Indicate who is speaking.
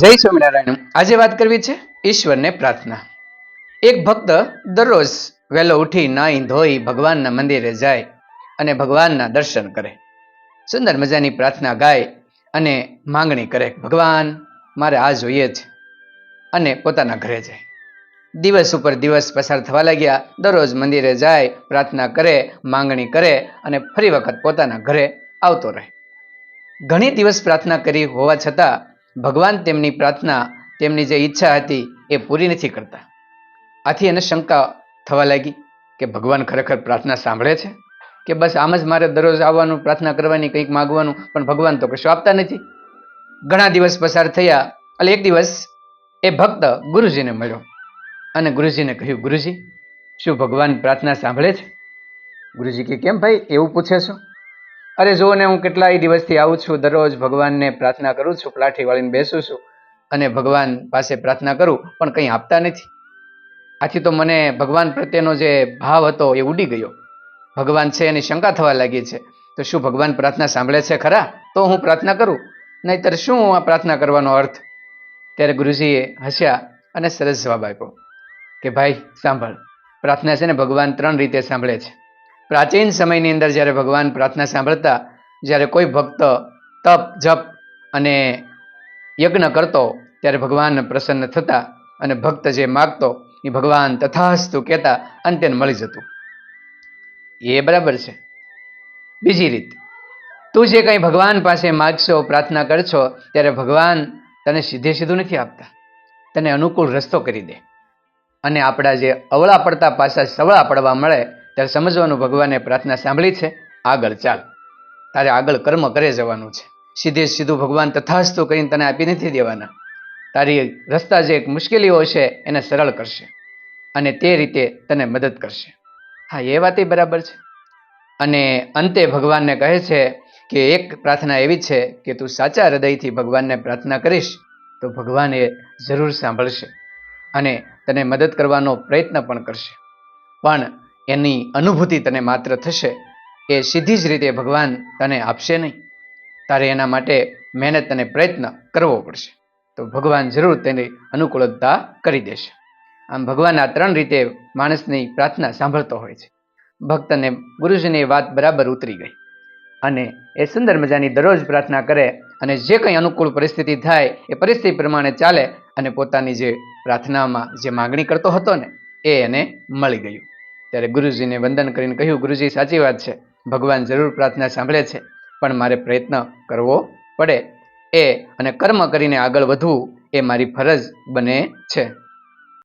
Speaker 1: જય સ્વામિનારાયણ. આજે વાત કરવી છે ઈશ્વરને પ્રાર્થના. એક ભક્ત દરરોજ વહેલો ઉઠી નાહી ધોઈ ભગવાનના મંદિરે જાય અને ભગવાનના દર્શન કરે. સુંદર મજાની પ્રાર્થના ગાય અને માંગણી કરે, ભગવાન, મારે આ જોઈએ છે. અને પોતાના ઘરે જાય. દિવસ ઉપર દિવસ પસાર થવા લાગ્યા. દરરોજ મંદિરે જાય, પ્રાર્થના કરે, માંગણી કરે અને ફરી વખત પોતાના ઘરે આવતો રહે. ઘણી દિવસ પ્રાર્થના કરી હોવા છતાં ભગવાન તેમની પ્રાર્થના, તેમની જે ઈચ્છા હતી એ પૂરી નથી કરતા. આથી એને શંકા થવા લાગી કે ભગવાન ખરેખર પ્રાર્થના સાંભળે છે? કે બસ આમ જ મારે દરરોજ આવવાનું પ્રાર્થના કરવાની કંઈક માગવાનું, પણ ભગવાન તો કશું આપતા નથી? ઘણા દિવસ પસાર થયા એટલે એક દિવસ એ ભક્ત ગુરુજીને મળ્યો. અને ગુરુજીને કહ્યું, ગુરુજી, શું ભગવાન પ્રાર્થના સાંભળે છે? ગુરુજી કે, કેમ ભાઈ, એવું પૂછે છો અરે જુઓ ને, હું કેટલાય દિવસથી આવું છું. દરરોજ ભગવાનને પ્રાર્થના કરું છું, પ્લાઠી વાળીને બેસું છું અને ભગવાન પાસે પ્રાર્થના કરું, પણ કંઈ આપતા નથી. આથી તો મને ભગવાન પ્રત્યેનો જે ભાવ હતો એ ઉડી ગયો. ભગવાન છે એની શંકા થવા લાગી છે. તો શું ભગવાન પ્રાર્થના સાંભળે છે ખરા? તો હું પ્રાર્થના કરું. નહીતર શું આ પ્રાર્થના કરવાનો અર્થ? ત્યારે ગુરુજીએ હસ્યા અને સરસ જવાબ આપ્યો કે, ભાઈ, સાંભળ. પ્રાર્થના છે ને ભગવાન ત્રણ રીતે સાંભળે છે. પ્રાચીન સમયની અંદર જ્યારે ભગવાન પ્રાર્થના સાંભળતા, જ્યારે કોઈ ભક્ત તપ, જપ અને યજ્ઞ કરતો, ત્યારે ભગવાન પ્રસન્ન થતા અને ભક્ત જે માગતો, એ ભગવાન તથાસ્તુ કહેતા અંતે તેને મળી જતું. એ બરાબર છે. બીજી રીત, તું જે કંઈ ભગવાન પાસે માગશો, પ્રાર્થના કરશો, ત્યારે ભગવાન તને સીધે સીધું નથી આપતા. તને અનુકૂળ રસ્તો કરી દે. અને આપણા જે અવળા પડતા પાસા સવળા પડવા મળે ત્યારે સમજવાનું ભગવાને પ્રાર્થના સાંભળી છે, આગળ ચાલ. તારે આગળ કર્મ કરે જવાનું છે. સીધે સીધું ભગવાન તથાસ્તુ કરીને તને આપી નથી દેવાના. તારી રસ્તા જે મુશ્કેલીઓ છે, એને સરળ કરશે અને તે રીતે તને મદદ કરશે. હા, એ વાત બરાબર છે. અને અંતે ભગવાનને કહે છે કે એક પ્રાર્થના એવી છે કે તું સાચા હૃદયથી ભગવાનને પ્રાર્થના કરીશ, તો ભગવાન એ જરૂર સાંભળશે અને તને મદદ કરવાનો પ્રયત્ન પણ કરશે. પણ એની અનુભૂતિ તને માત્ર થશે, એ સીધી જ રીતે ભગવાન તને આપશે નહીં. તારે એના માટે મહેનત અને પ્રયત્ન કરવો પડશે. તો ભગવાન જરૂર તેની અનુકૂળતા કરી દેશે. આમ ભગવાન આ ત્રણ રીતે માણસની પ્રાર્થના સાંભળતો હોય છે. ભક્તને ગુરુજીની વાત બરાબર ઉતરી ગઈ. અને એ સુંદર મજાની દરરોજ પ્રાર્થના કરે અને જે કંઈ અનુકૂળ પરિસ્થિતિ થાય, એ પરિસ્થિતિ પ્રમાણે ચાલે અને પોતાની જે પ્રાર્થનામાં જે માગણી કરતો હતો ને, એ એને મળી ગયું. ત્યારે ગુરુજીને વંદન કરીને કહ્યું, ગુરુજી, સાચી વાત છે. ભગવાન જરૂર પ્રાર્થના સાંભળે છે, પણ મારે પ્રયત્ન કરવો પડે. એ અને કર્મ કરીને આગળ વધવું એ મારી ફરજ બને છે.